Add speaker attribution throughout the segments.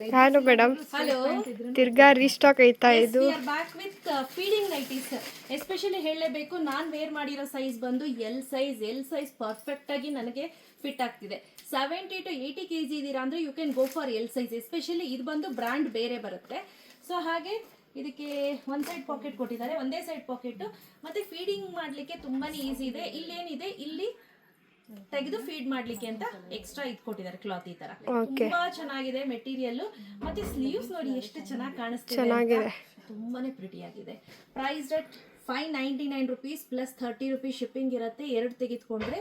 Speaker 1: Hello madam
Speaker 2: hello
Speaker 1: ತಿರ್ಗಾ restock ಐತಾ ಇದು?
Speaker 2: Back with feeding nighties especially ಹೇಳಲೇಬೇಕು ನಾನ್ ವೇರ್ ಮಾಡಿರೋ ಸೈಜ್ ಬಂದು L size L size perfect ಆಗಿ ನನಗೆ ಫಿಟ್ ಆಗ್ತಿದೆ. Seventy to eighty K G ಇದ್ದೀರಾ ಅಂದ್ರೆ you can go for L size especially ಇದು ಬಂದು ಬ್ರ್ಯಾಂಡ್ ಬೇರೆ ಬರುತ್ತೆ. ಸೊ ಹಾಗೆ ಇದಕ್ಕೆ ಒಂದ್ ಸೈಡ್ ಪಾಕೆಟ್ ಕೊಟ್ಟಿದ್ದಾರೆ ಒಂದೇ ಸೈಡ್ ಪಾಕೆಟ್ ಮತ್ತೆ ಫೀಡಿಂಗ್ ಮಾಡ್ಲಿಕ್ಕೆ ತುಂಬಾನೇ ಈಸಿ ಇದೆ. ಇಲ್ಲೇನಿದೆ? ಇಲ್ಲಿ ತೆಗೆದು ಫೀಡ್ ಮಾಡ್ಲಿಕ್ಕೆ ಅಂತ ಎಕ್ಸ್ಟ್ರಾ ಇದ್ ಕೊಟ್ಟಿದ್ದಾರೆ ಕ್ಲಾತ್ ಈ ತರ. ತುಂಬಾ ಚೆನ್ನಾಗಿದೆ ಮೆಟೀರಿಯಲ್ ಮತ್ತೆ ಸ್ಲೀವ್ಸ್ ನೋಡಿ ಎಷ್ಟು ಚೆನ್ನಾಗಿ ಕಾಣಿಸ್ತಿದೆ. ತುಂಬಾನೇ ಪ್ರಿಟಿ ಆಗಿದೆ. Price at five ninety nine rupees plus thirty rupees shipping ಇರುತ್ತೆ. ಎರಡು ತೆಗೆದುಕೊಂಡ್ರೆ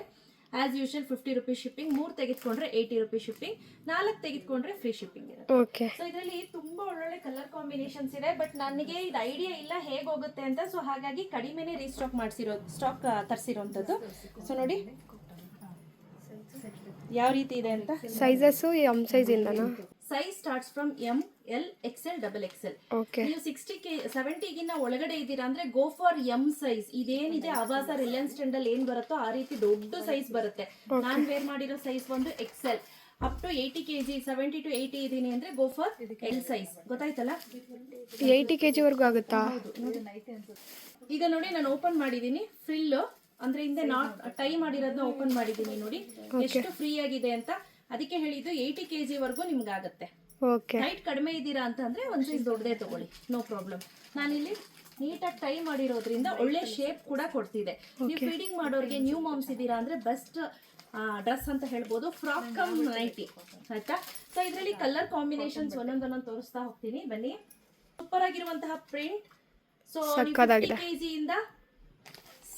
Speaker 2: as usual fifty rupees shipping ಮೂರು ತೆಗೆದುಕೊಂಡ್ರೆ ಏಯ್ಟಿ ರುಪೀಸ್ ಶಿಪ್ಪಿಂಗ್ ನಾಲ್ಕು ತೆಗೆದುಕೊಂಡ್ರೆ ಫ್ರೀ ಶಿಪ್ಪಿಂಗ್ ಇರುತ್ತೆ. ಸೊ ಇದರಲ್ಲಿ ತುಂಬಾ ಒಳ್ಳೊಳ್ಳೆ ಕಲರ್ ಕಾಂಬಿನೇಷನ್ಸ್ ಇದೆ ಬಟ್ ನನಗೆ ಇದು ಐಡಿಯಾ ಇಲ್ಲ ಹೇಗೆ ಹೋಗುತ್ತೆ ಅಂತ ಸೊ ಹಾಗಾಗಿ ಕಡಿಮೆನೇ ರೀಸ್ಟಾಕ್ ಮಾಡಿಸಿರೋ ಸ್ಟಾಕ್ ತರಿಸಿರೋಂಥದ್ದು. ಸೊ ನೋಡಿ. ಯಾವ ರೀತಿ ಇದೆ ಅಂತ?
Speaker 1: ಸೈಜಸ್ಸು ಎಂ ಸೈಜ್ ಇಂದನಾ?
Speaker 2: Size starts from M L X L double X
Speaker 1: L
Speaker 2: ನೀವು ಸಿಕ್ಸ್ಟಿ ಕೆ ಸೆವೆಂಟಿಗಿನ್ನ ಒಳಗಡೆ ಇದ್ದೀರಾ ಅಂದ್ರೆ ಗೋ ಫಾರ್ ಎಂ ಸೈಜ್ ಇದೇನಿದೆ? ಆವಾಸ ರಿಲಯನ್ಸ್ ಸ್ಟ್ಯಾಂಡ್ ಅಲ್ಲಿ ಏನ್ ಬರುತ್ತೋ ಆ ರೀತಿ ದೊಡ್ಡ ಸೈಜ್ ಬರುತ್ತೆ. ನಾನ್ ವೇರ್ ಮಾಡಿರೋ ಸೈಜ್ ಒಂದು X L up to eighty K G seventy to eighty ಇದೀನಿ ಅಂದ್ರೆ ಗೋ ಫಾರ್ ಎಲ್ ಸೈಜ್ ಗೊತ್ತಾಯ್ತಲ್ಲ?
Speaker 1: ಏಯ್ಟಿ ಕೆ ಜಿವರೆಗೂ ಆಗುತ್ತಾ?
Speaker 2: ಈಗ ನೋಡಿ ನಾನು ಓಪನ್ ಮಾಡಿದೀನಿ. ಫ್ರಿಲ್ ಅಂದ್ರೆ ಹಿಂದೆ ನಾಟ್ ಟೈ ಮಾಡಿರೋದನ್ನ ಓಪನ್ ಮಾಡಿದೀನಿ ನೋಡಿ. ಎಷ್ಟು ಫ್ರೀ ಆಗಿದೆ ಅಂತ. ಅದಕ್ಕೆ ಹೇಳಿದ್ದು ಏಯ್ಟಿ ಕೆ ಜಿ ವರ್ಗು ನಿಮ್ಗೆ ಆಗುತ್ತೆ
Speaker 1: ಓಕೆ
Speaker 2: ಹೈಟ್ ಕಡಿಮೆ ಇದ್ದೀರಾ ಅಂತ ಅಂದ್ರೆ ಒಂದ್ ಸೈಜ್ ದೊಡ್ಡದೇ ತಗೊಳ್ಳಿ. ನೋ ಪ್ರಾಬ್ಲಮ್ ನಾನಿಲ್ಲಿ ನೀಟಾಗಿ ಟೈ ಮಾಡಿರೋದ್ರಿಂದ ಒಳ್ಳೆ ಶೇಪ್ ಕೂಡ ಕೊಡ್ತಿದೆ. ನೀವು ಫೀಡಿಂಗ್ ಮಾಡೋರಿಗೆ ನ್ಯೂ ಮಾಮ್ಸ್ ಇದ್ದೀರಾ ಅಂದ್ರೆ ಬೆಸ್ಟ್ ಡ್ರೆಸ್ ಅಂತ ಹೇಳ್ಬೋದು. ಫ್ರಾಕ್ ಕಮ್ ನೈಟಿ ಆಯ್ತಾ? ಸೊ ಇದರಲ್ಲಿ ಕಲರ್ ಕಾಂಬಿನೇಷನ್ಸ್ ಒಂದೊಂದೊಂದೊಂದು ತೋರಿಸ್ತಾ ಹೋಗ್ತೀನಿ. ಬನ್ನಿ. ಸೂಪರ್ ಆಗಿರುವಂತಹ print so
Speaker 1: KG
Speaker 2: ಕೆಜಿಯಿಂದ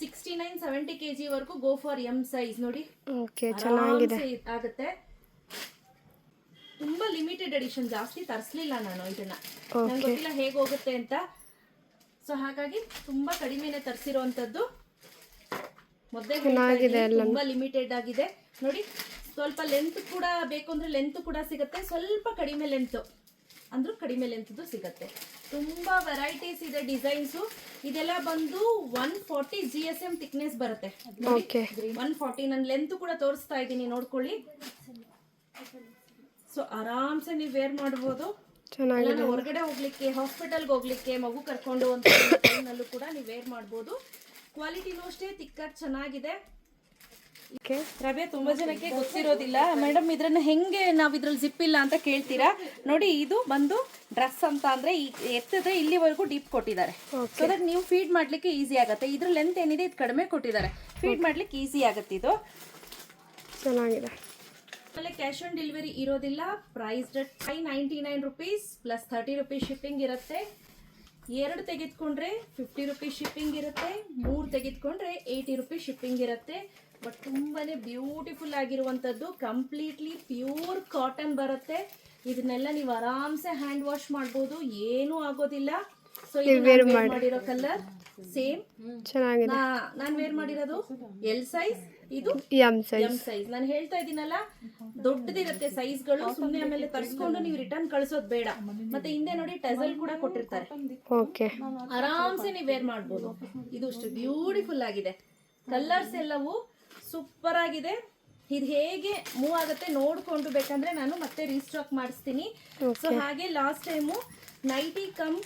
Speaker 2: sixty nine seventy K G ವರೆಗೂ ಗೋ ಫಾರ್ ಎಂ ಸೈಜ್ ನೋಡಿ.
Speaker 1: ಓಕೆ ಚೆನ್ನಾಗಿದೆ.
Speaker 2: ಆಗುತ್ತೆ ತುಂಬಾ ಲಿಮಿಟೆಡ್ ಎಡಿಷನ್ ಜಾಸ್ತಿ ತರಿಸ್ಲಿಲ್ಲ ನಾನು ಇದನ್ನ. ನಂಗೆ ಗೊತ್ತಿಲ್ಲ ಹೇಗೆ ಹೋಗುತ್ತೆ ಅಂತ. ಸೊ ಹಾಗಾಗಿ ತುಂಬಾ ಕಡಿಮೆನೆ ತರಿಸಿರೋಂಥದ್ದು. ಮೊದಲೇ ತುಂಬಾ ಲಿಮಿಟೆಡ್ ಆಗಿದೆ. ನೋಡಿ ಸ್ವಲ್ಪ ಲೆಂತ್ ಕೂಡ ಬೇಕು ಅಂದ್ರೆ ಲೆಂತ್ ಕೂಡ ಸಿಗುತ್ತೆ. ಸ್ವಲ್ಪ ಕಡಿಮೆ ಲೆಂತ್ ಅಂದ್ರೂ ಕಡಿಮೆ ಲೆಂತ್ದು ಸಿಗುತ್ತೆ. ತುಂಬಾ ವೆರೈಟೀಸ್ ಇದೆ ಡಿಸೈನ್ಸು ಇದೆಲ್ಲ ಬಂದು one forty G S M thickness ಬರುತ್ತೆ. ಒನ್ ಫಾರ್ಟಿ ನಾನು ಲೆಂತ್ ಕೂಡ ತೋರಿಸ್ತಾ ಇದ್ದೀನಿ ನೋಡ್ಕೊಳ್ಳಿ. ಸೊ ಆರಾಮ್ಸೆ ನೀವು ವೇರ್ ಮಾಡ್ಬೋದು. ಹೊರಗಡೆ ಹೋಗ್ಲಿಕ್ಕೆ ಹಾಸ್ಪಿಟಲ್ಗೆ ಹೋಗ್ಲಿಕ್ಕೆ ಮಗು ಕರ್ಕೊಂಡು ಅಂತ ಕೂಡ ನೀವು ವೇರ್ ಮಾಡ್ಬೋದು. ಕ್ವಾಲಿಟಿನೂ ಅಷ್ಟೇ ತಿಕ್ಕಾಗಿ ಚೆನ್ನಾಗಿದೆ. ರವೆ ತುಂಬಾ ಜನಕ್ಕೆ ಗೊತ್ತಿರೋದಿಲ್ಲ. ಮೇಡಮ್ ಇದ್ರನ್ನ ಹೆಂಗೆ ನಾವು ಇದ್ರಲ್ಲಿ ಜಿಪ್ ಇಲ್ಲ ಅಂತ ಕೇಳ್ತೀರಾ? ನೋಡಿ ಇದು ಬಂದು ಡ್ರೆಸ್ ಅಂತ ಅಂದ್ರೆ ಎತ್ತದೆ ಇಲ್ಲಿವರೆಗೂ ಡೀಪ್ ಕೊಟ್ಟಿದ್ದಾರೆ. ಸೊ ದಟ್ ನೀವು ಫೀಡ್ ಮಾಡ್ಲಿಕ್ಕೆ ಈಸಿ ಆಗುತ್ತೆ. ಇದ್ರ ಲೆಂತ್ ಏನಿದೆ ಇದು ಕಡಿಮೆ ಕೊಟ್ಟಿದ್ದಾರೆ. ಫೀಡ್ ಮಾಡ್ಲಿಕ್ಕೆ ಈಸಿ ಆಗತ್ತೆ ಇದು.
Speaker 1: ಚೆನ್ನಾಗಿದೆ.
Speaker 2: ಆಮೇಲೆ ಕ್ಯಾಶ್ ಆನ್ ಡೆಲಿವರಿ ಇರೋದಿಲ್ಲ. Price five ninety nine rupees plus thirty rupees shipping ಇರುತ್ತೆ. ಎರಡು ತೆಗೆದುಕೊಂಡ್ರೆ ಫಿಫ್ಟಿ ರುಪೀಸ್ ಶಿಪ್ಪಿಂಗ್ ಇರುತ್ತೆ. ಮೂರು ತೆಗೆದುಕೊಂಡ್ರೆ ಏಯ್ಟಿ ರುಪೀಸ್ ಶಿಪ್ಪಿಂಗ್ ಇರುತ್ತೆ. ಬಟ್ ತುಂಬಾನೇ ಬ್ಯೂಟಿಫುಲ್ ಆಗಿರುವಂಥದ್ದು ಕಂಪ್ಲೀಟ್ಲಿ ಪ್ಯೂರ್ ಕಾಟನ್ ಬರುತ್ತೆ. ಇದನ್ನೆಲ್ಲ ನೀವು ಆರಾಮ್ಸೆ ಹ್ಯಾಂಡ್ ವಾಶ್ ಮಾಡ್ಬೋದು. ಏನೂ ಆಗೋದಿಲ್ಲ. ಸೊ ವೇರ್ ಮಾಡಿರೋ ಕಲರ್ ಸೇಮ್
Speaker 1: ಚೆನ್ನಾಗಿದೆ.
Speaker 2: ನಾನು ವೇರ್ ಮಾಡಿರೋದು ಎಲ್ ಸೈಜ್ ಇದು
Speaker 1: ಎಂ ಸೈಜ್
Speaker 2: ಎಂ ಸೈಜ್ ನಾನು ಹೇಳ್ತಾ ಇದ್ದೀನಲ್ಲ ದೊಡ್ಡದಿರುತ್ತೆ ಸೈಜ್ಗಳು ಸುಮ್ಮನೆ ಆಮೇಲೆ ತರಿಸ್ಕೊಂಡು ನೀವು ರಿಟರ್ನ್ ಕಳಿಸೋದು ಬೇಡ. ಮತ್ತೆ ಹಿಂದೆ ನೋಡಿ ಟೆಸಲ್ ಕೂಡ ಕೊಟ್ಟಿರ್ತಾರೆ.
Speaker 1: ಓಕೆ.
Speaker 2: ಆರಾಮ್ಸೆ ನೀವು ವೇರ್ ಮಾಡ್ಬೋದು. ಇದು ಅಷ್ಟು ಬ್ಯೂಟಿಫುಲ್ ಆಗಿದೆ. ಕಲರ್ಸ್ ಎಲ್ಲವೂ ಸೂಪರ್ ಆಗಿದೆ. ಇದು ಹೇಗೆ ಮೂವ್ ಆಗುತ್ತೆ ನೋಡ್ಕೊಂಡು ಬೇಕಂದ್ರೆ ನಾನು ಮತ್ತೆ ರೀಸ್ಟಾಕ್ ಮಾಡಿಸ್ತೀನಿ. ಸೊ ಹಾಗೆ ಲಾಸ್ಟ್ ಟೈಮು ನೈಟಿ ಕಮ್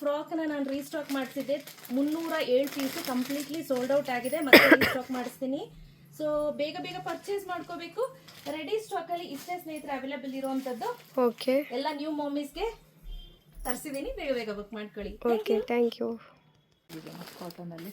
Speaker 2: ಫ್ರಾಕ್ನ ನಾನು ರೀಸ್ಟಾಕ್ ಮಾಡಿಸಿದ್ದೆ. ಮುನ್ನೂರ ಏಳು ಪೀಸು ಕಂಪ್ಲೀಟ್ಲಿ ಸೋಲ್ಡ್ ಔಟ್ ಆಗಿದೆ. ಮತ್ತೆ ರೀಸ್ಟಾಕ್ ಮಾಡಿಸ್ತೀನಿ. ಸೊ ಬೇಗ ಬೇಗ ಪರ್ಚೇಸ್ ಮಾಡ್ಕೋಬೇಕು. ರೆಡಿ ಸ್ಟಾಕ್ ಅಲ್ಲಿ ಇಷ್ಟೇ ಸ್ನೇಹಿತರೆ ಅವೈಲೇಬಲ್ ಇರುವಂತದ್ದು.
Speaker 1: ಓಕೆ
Speaker 2: ಎಲ್ಲ ನ್ಯೂ ಮಾಮೀಸ್ಗೆ ತರಿಸಿದ್ದೀನಿ. ಬೇಗ ಬೇಗ ಬುಕ್ ಮಾಡ್ಕೊಳ್ಳಿ.
Speaker 1: Okay thank you
Speaker 3: ಕಾಟನಲ್ಲಿ